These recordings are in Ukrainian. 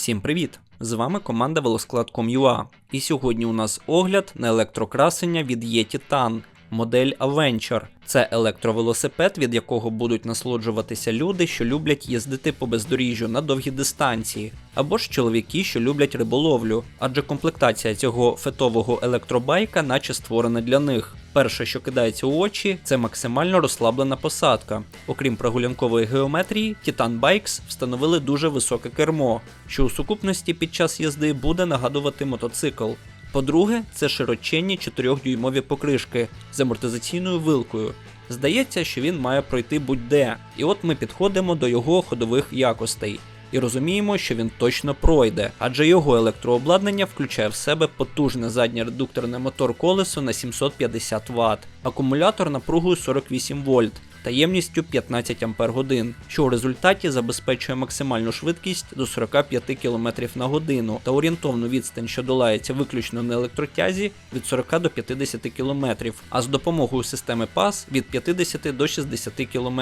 Всім привіт! З вами команда Велосклад.com.ua І сьогодні у нас огляд на електрокрасення від Є Titan, модель Avenger. Це електровелосипед, від якого будуть насолоджуватися люди, що люблять їздити по бездоріжжю на довгі дистанції, або ж чоловіки, що люблять риболовлю, адже комплектація цього фетового електробайка, наче створена для них. Перше, що кидається у очі, це максимально розслаблена посадка. Окрім прогулянкової геометрії, Titan Bikes встановили дуже високе кермо, що у сукупності під час їзди буде нагадувати мотоцикл. По-друге, це широченні 4-дюймові покришки з амортизаційною вилкою. Здається, що він має пройти будь-де. І от ми підходимо до його ходових якостей. І розуміємо, що він точно пройде, адже його електрообладнання включає в себе потужне заднє редукторне мотор колесо на 750 Вт, акумулятор напругою 48 вольт та ємністю 15 Ампер годин, що у результаті забезпечує максимальну швидкість до 45 км на годину та орієнтовну відстань, що долається виключно на електротязі від 40 до 50 км, а з допомогою системи PAS від 50 до 60 км.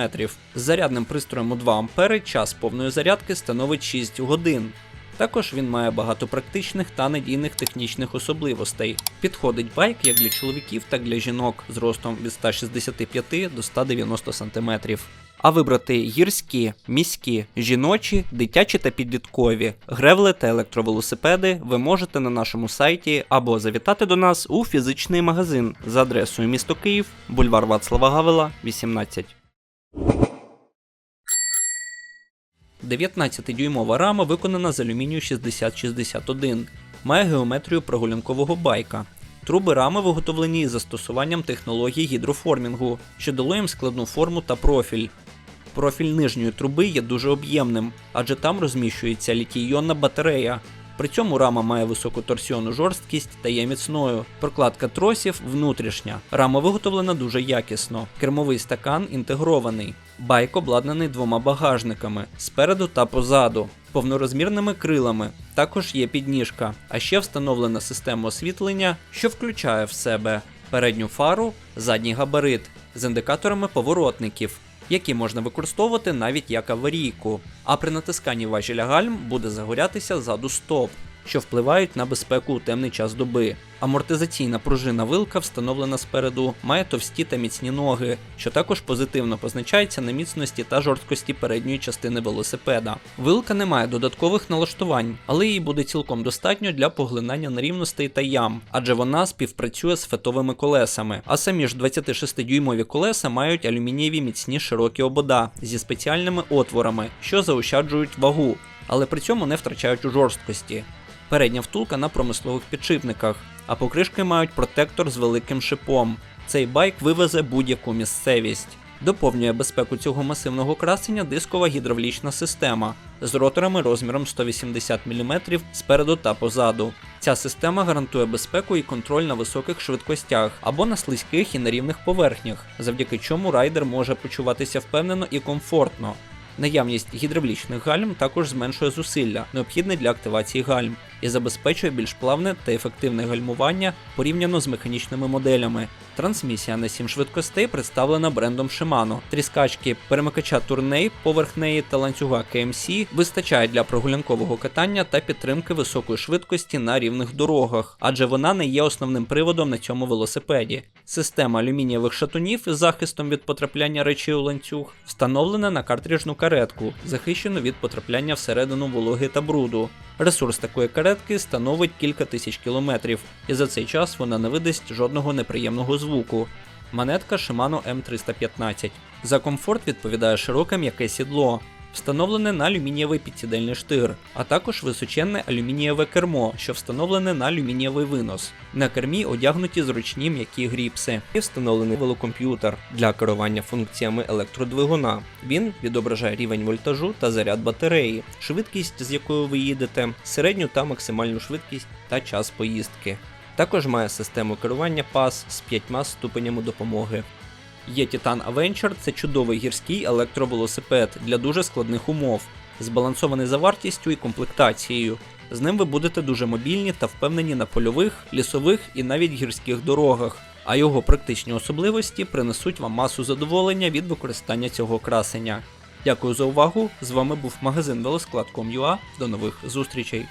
З зарядним пристроєм у 2 А час повної зарядки становить 6 годин. Також він має багато практичних та надійних технічних особливостей. Підходить байк як для чоловіків, так і для жінок з ростом від 165 до 190 см. А вибрати гірські, міські, жіночі, дитячі та підліткові, гревли та електровелосипеди ви можете на нашому сайті або завітати до нас у фізичний магазин за адресою місто Київ, бульвар Вацлава Гавела, 18. 19-дюймова рама виконана з алюмінію 6061, має геометрію прогулянкового байка. Труби рами виготовлені із застосуванням технології гідроформінгу, що дало їм складну форму та профіль. Профіль нижньої труби є дуже об'ємним, адже там розміщується літій-іонна батарея. При цьому рама має високу торсіонну жорсткість та є міцною. Прокладка тросів внутрішня. Рама виготовлена дуже якісно. Кермовий стакан інтегрований. Байк обладнаний двома багажниками спереду та позаду, повнорозмірними крилами. Також є підніжка, а ще встановлена система освітлення, що включає в себе передню фару, задній габарит з індикаторами поворотників. Які можна використовувати навіть як аварійку, а при натисканні важеля гальм буде загорятися ззаду стоп, що впливають на безпеку у темний час доби. Амортизаційна пружина вилка, встановлена спереду, має товсті та міцні ноги, що також позитивно позначається на міцності та жорсткості передньої частини велосипеда. Вилка не має додаткових налаштувань, але її буде цілком достатньо для поглинання нерівностей та ям, адже вона співпрацює з фетовими колесами. А самі ж 26-дюймові колеса мають алюмінієві міцні широкі обода зі спеціальними отворами, що заощаджують вагу, але при цьому не втрачають у жорсткості. Передня втулка на промислових підшипниках, а покришки мають протектор з великим шипом. Цей байк вивезе будь-яку місцевість. Доповнює безпеку цього масивного красення дискова гідравлічна система з роторами розміром 180 мм спереду та позаду. Ця система гарантує безпеку і контроль на високих швидкостях або на слизьких і нерівних поверхнях, завдяки чому райдер може почуватися впевнено і комфортно. Наявність гідравлічних гальм також зменшує зусилля, необхідне для активації гальм, і забезпечує більш плавне та ефективне гальмування порівняно з механічними моделями. Трансмісія на 7 швидкостей представлена брендом Shimano. Тріскачки перемикача турней, поверх неї та ланцюга KMC вистачає для прогулянкового катання та підтримки високої швидкості на рівних дорогах, адже вона не є основним приводом на цьому велосипеді. Система алюмінієвих шатунів із захистом від потрапляння речей у ланцюг встановлена на картриджну каретку, захищену від потрапляння всередину вологи та бруду. Ресурс такої каретки становить кілька тисяч кілометрів, і за цей час вона не видасть жодного неприємного звуку. Монетка Shimano M315. За комфорт відповідає широке м'яке сідло, встановлене на алюмінієвий підсідельний штир, а також височенне алюмінієве кермо, що встановлене на алюмінієвий винос. На кермі одягнуті зручні м'які гріпси і встановлений велокомп'ютер для керування функціями електродвигуна. Він відображає рівень вольтажу та заряд батареї, швидкість, з якою ви їдете, середню та максимальну швидкість та час поїздки. Також має систему керування PAS з п'ятьма ступенями допомоги. Є Titan Avenger це чудовий гірський електровелосипед для дуже складних умов, збалансований за вартістю і комплектацією. З ним ви будете дуже мобільні та впевнені на польових, лісових і навіть гірських дорогах, а його практичні особливості принесуть вам масу задоволення від використання цього красення. Дякую за увагу. З вами був магазин велосклад.com.ua. До нових зустрічей.